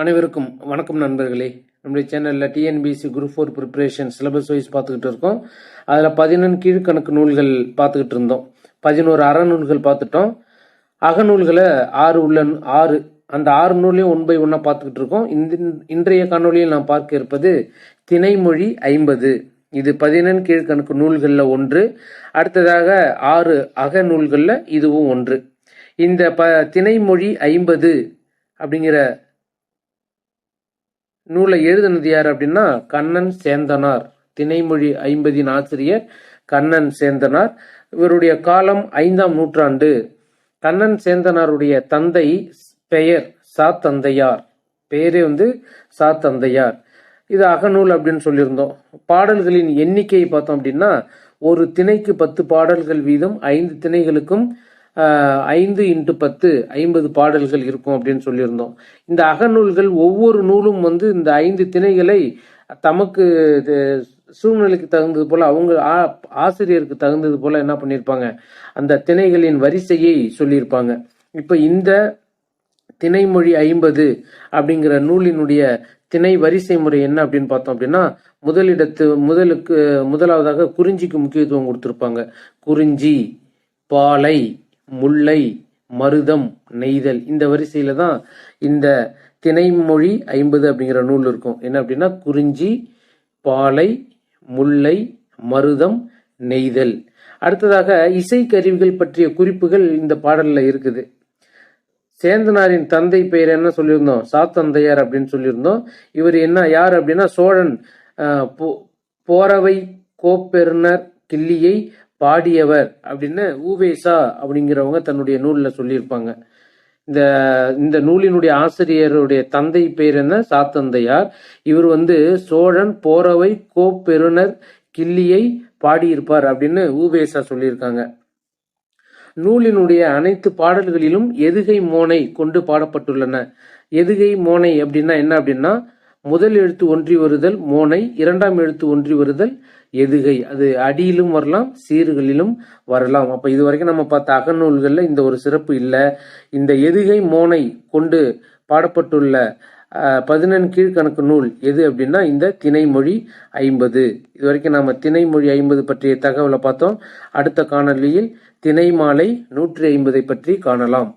அனைவருக்கும் வணக்கம் நண்பர்களே. நம்முடைய சேனலில் TNPSC group four preparation syllabus wise பார்த்துக்கிட்டு இருக்கோம். அதில் பதினொன்று கீழ்கணக்கு நூல்கள் பார்த்துக்கிட்டு இருந்தோம். பதினோரு அறநூல்கள் பார்த்துட்டோம். அகநூல்களை ஆறு உள்ள ஆறு அந்த ஆறு நூலையும் ஒன் பை ஒன்னாக பார்த்துக்கிட்டு இருக்கோம். இந்த இன்றைய காணொலியில் நாம் பார்க்க இருப்பது திணைமொழி ஐம்பது. இது பதினெண் கீழ்கணக்கு நூல்களில் ஒன்று. அடுத்ததாக ஆறு அக நூல்களில் இதுவும் ஒன்று. இந்த ப திணைமொழி ஐம்பது அப்படிங்கிற நூலை எழுதினது யார் அப்படின்னா கண்ணன் சேந்தனார். திணைமொழி ஐம்பதின் ஆசிரியர் கண்ணன் சேந்தனார். இவருடைய காலம் ஐந்தாம் நூற்றாண்டு. கண்ணன் சேந்தனாருடைய தந்தை பெயர் சா தந்தையார். பெயரே வந்து சா தந்தையார். இது அகநூல் அப்படின்னு சொல்லியிருந்தோம். பாடல்களின் எண்ணிக்கையை பார்த்தோம் அப்படின்னா ஒரு திணைக்கு பத்து பாடல்கள் வீதம் ஐந்து திணைகளுக்கும் ஐந்து இன்ட்டு பத்து ஐம்பது பாடல்கள் இருக்கும் அப்படின்னு சொல்லியிருந்தோம். இந்த அகநூல்கள் ஒவ்வொரு நூலும் வந்து இந்த ஐந்து திணைகளை தமக்கு இது சூழ்நிலைக்கு தகுந்தது போல அவங்க ஆ- ஆசிரியருக்கு தகுந்தது போல என்ன பண்ணியிருப்பாங்க? அந்த திணைகளின் வரிசையை சொல்லியிருப்பாங்க. இப்போ இந்த திணைமொழி ஐம்பது அப்படிங்கிற நூலினுடைய திணை வரிசை முறை என்ன அப்படின்னு பார்த்தோம் அப்படின்னா முதலிடத்து முதலுக்கு முதலாவதாக குறிஞ்சிக்கு முக்கியத்துவம் கொடுத்துருப்பாங்க. குறிஞ்சி பாலை முல்லை மருதம் நெய்தல் இந்த வரிசையில தான் இந்த திணைமொழி ஐம்பது அப்படிங்கிற நூல் இருக்கும். என்ன அப்படின்னா குறிஞ்சி பாலை முல்லை மருதம் நெய்தல். அடுத்ததாக இசைக்கருவிகள் பற்றிய குறிப்புகள் இந்த பாடல்ல இருக்குது. சேந்தனாரின் தந்தை பெயர் என்ன சொல்லியிருந்தோம்? சாத்தந்தையார் அப்படின்னு சொல்லியிருந்தோம். இவர் என்ன யார் அப்படின்னா சோழன் ஆஹ், போ- போறவை கோப்பெருனர் கிள்ளியை பாடியவர் அப்படின்னு ஊவேசா அப்படிங்கிறவங்க தன்னுடைய நூலில் சொல்லியிருப்பாங்க. இந்த இந்த நூலினுடைய ஆசிரியருடைய தந்தை பெயர் என்ன? சாத்தந்தையார். இவர் வந்து சோழன் போரவை கோப்பெருனர் கிள்ளியை பாடியிருப்பார் அப்படின்னு ஊவேசா சொல்லியிருக்காங்க. நூலினுடைய அனைத்து பாடல்களிலும் எதுகை மோனை கொண்டு பாடப்பட்டுள்ளன. எதுகை மோனை அப்படின்னா என்ன அப்படின்னா முதல் எழுத்து ஒன்றி வருதல் மோனை இரண்டாம் எழுத்து ஒன்றி வருதல் எதுகை. அது அடியிலும் வரலாம் சீர்களிலும் வரலாம். அப்ப இது வரைக்கும் நம்ம பார்த்த அகநூல்களில் இந்த ஒரு சிறப்பு இல்லை. இந்த எதுகை மோனை கொண்டு பாடப்பட்டுள்ள பதினெண் கீழ்கணக்கு நூல் எது அப்படின்னா இந்த திணைமொழி ஐம்பது. இது வரைக்கும் நாம திணைமொழி ஐம்பது பற்றிய தகவலை பார்த்தோம். அடுத்த காணொளியில் திணைமாலை நூற்றி ஐம்பதை பற்றி காணலாம்.